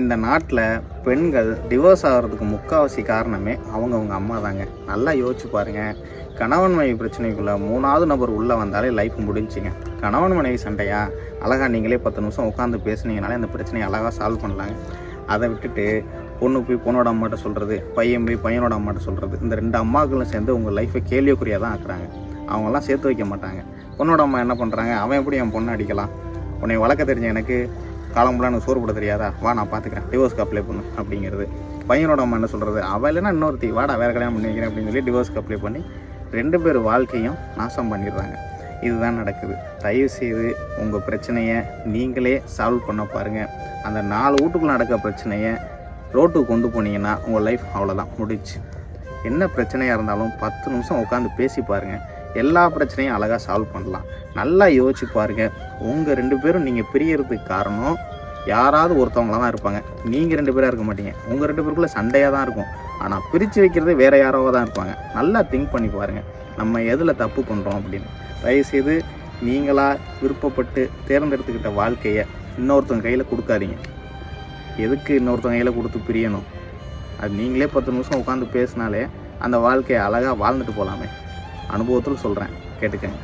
இந்த நாட்டில் பெண்கள் டிவோர்ஸ் ஆகிறதுக்கு முக்கால்வாசி காரணமே அவங்கவுங்க அம்மா தாங்க. நல்லா யோசிச்சு பாருங்கள் கணவன் மனைவி பிரச்சனைக்குள்ளே மூணாவது நபர் உள்ளே வந்தாலே லைஃப் முடிஞ்சுங்க. கணவன் மனைவி சண்டையா? அழகாக நீங்களே பத்து நிமிஷம் உட்காந்து பேசுனீங்கனாலே அந்த பிரச்சனையை அழகாக சால்வ் பண்ணலாங்க. அதை விட்டுட்டு பொண்ணு போய் பொண்ணோட அம்மாட்ட சொல்கிறது பையன் போய் பையனோட அம்மாட்ட சொல்கிறது இந்த ரெண்டு அம்மாக்களும் சேர்ந்து உங்கள் லைஃப்பை கேள்விக்குறியாக தான் ஆக்குறாங்க. அவங்களாம் சேர்த்து வைக்க மாட்டாங்க. பொண்ணோட அம்மா என்ன பண்ணுறாங்க அவன் எப்படி என் பொண்ணை அடிக்கலாம்? உன்னை வளர்க்க தெரிஞ்ச எனக்கு காலம்புலாம் எனக்கு சோறு போட தெரியாதா? வா நான் பார்த்துக்கிறேன் டிவோர்ஸ்க்கு அப்ளை பண்ணு அப்படிங்கிறது. பையனோட அம்மா என்ன சொல்கிறது அவள் இல்லைன்னா இன்னொருத்தி வாடா வேறு கல்யாணம் பண்ணி வைக்கிறேன் அப்படின்னு சொல்லி டிவோர்ஸ்க்கு அப்ளை பண்ணி ரெண்டு பேர் வாழ்க்கையும் நாசம் பண்ணிடுறாங்க. இதுதான் நடக்குது. தயவு செய்து உங்கள் பிரச்சனையை நீங்களே சால்வ் பண்ண பாருங்கள் அந்த நாலு வீட்டுக்குள்ள நடக்க பிரச்சனையை ரோட்டுக்கு கொண்டு போனீங்கன்னா உங்கள் லைஃப் அவ்வளோதான் முடிச்சு என்ன பிரச்சனையாக இருந்தாலும் பத்து நிமிஷம் உட்காந்து பேசி பாருங்கள் எல்லா பிரச்சனையும் அழகாக சால்வ் பண்ணலாம். நல்லா யோசிச்சு பாருங்கள் உங்கள் ரெண்டு பேரும் நீங்கள் பிரியறதுக்கு காரணம் யாராவது ஒருத்தவங்களாக தான் இருப்பாங்க. நீங்கள் ரெண்டு பேராக இருக்க மாட்டீங்க. உங்கள் ரெண்டு பேருக்குள்ளே சண்டையாக தான் இருக்கும். ஆனால் பிரித்து வைக்கிறது வேறு யாரோவாக தான் இருப்பாங்க. நல்லா திங்க் பண்ணி பாருங்கள் நம்ம எதில் தப்பு பண்ணுறோம் அப்படின்னு. தயவுசெய்து நீங்களாக விருப்பப்பட்டு தேர்ந்தெடுத்துக்கிட்ட வாழ்க்கையை இன்னொருத்தவங்க கையில் கொடுக்காதீங்க. எதுக்கு இன்னொருத்தவங்க கையில் கொடுத்து பிரியணும்? அது நீங்களே பத்து நிமிஷம் உட்காந்து பேசினாலே அந்த வாழ்க்கையை அழகாக வாழ்ந்துட்டு போகலாமே அனுபவத்தில் சொல்கிறேன் கேட்டுக்கங்க.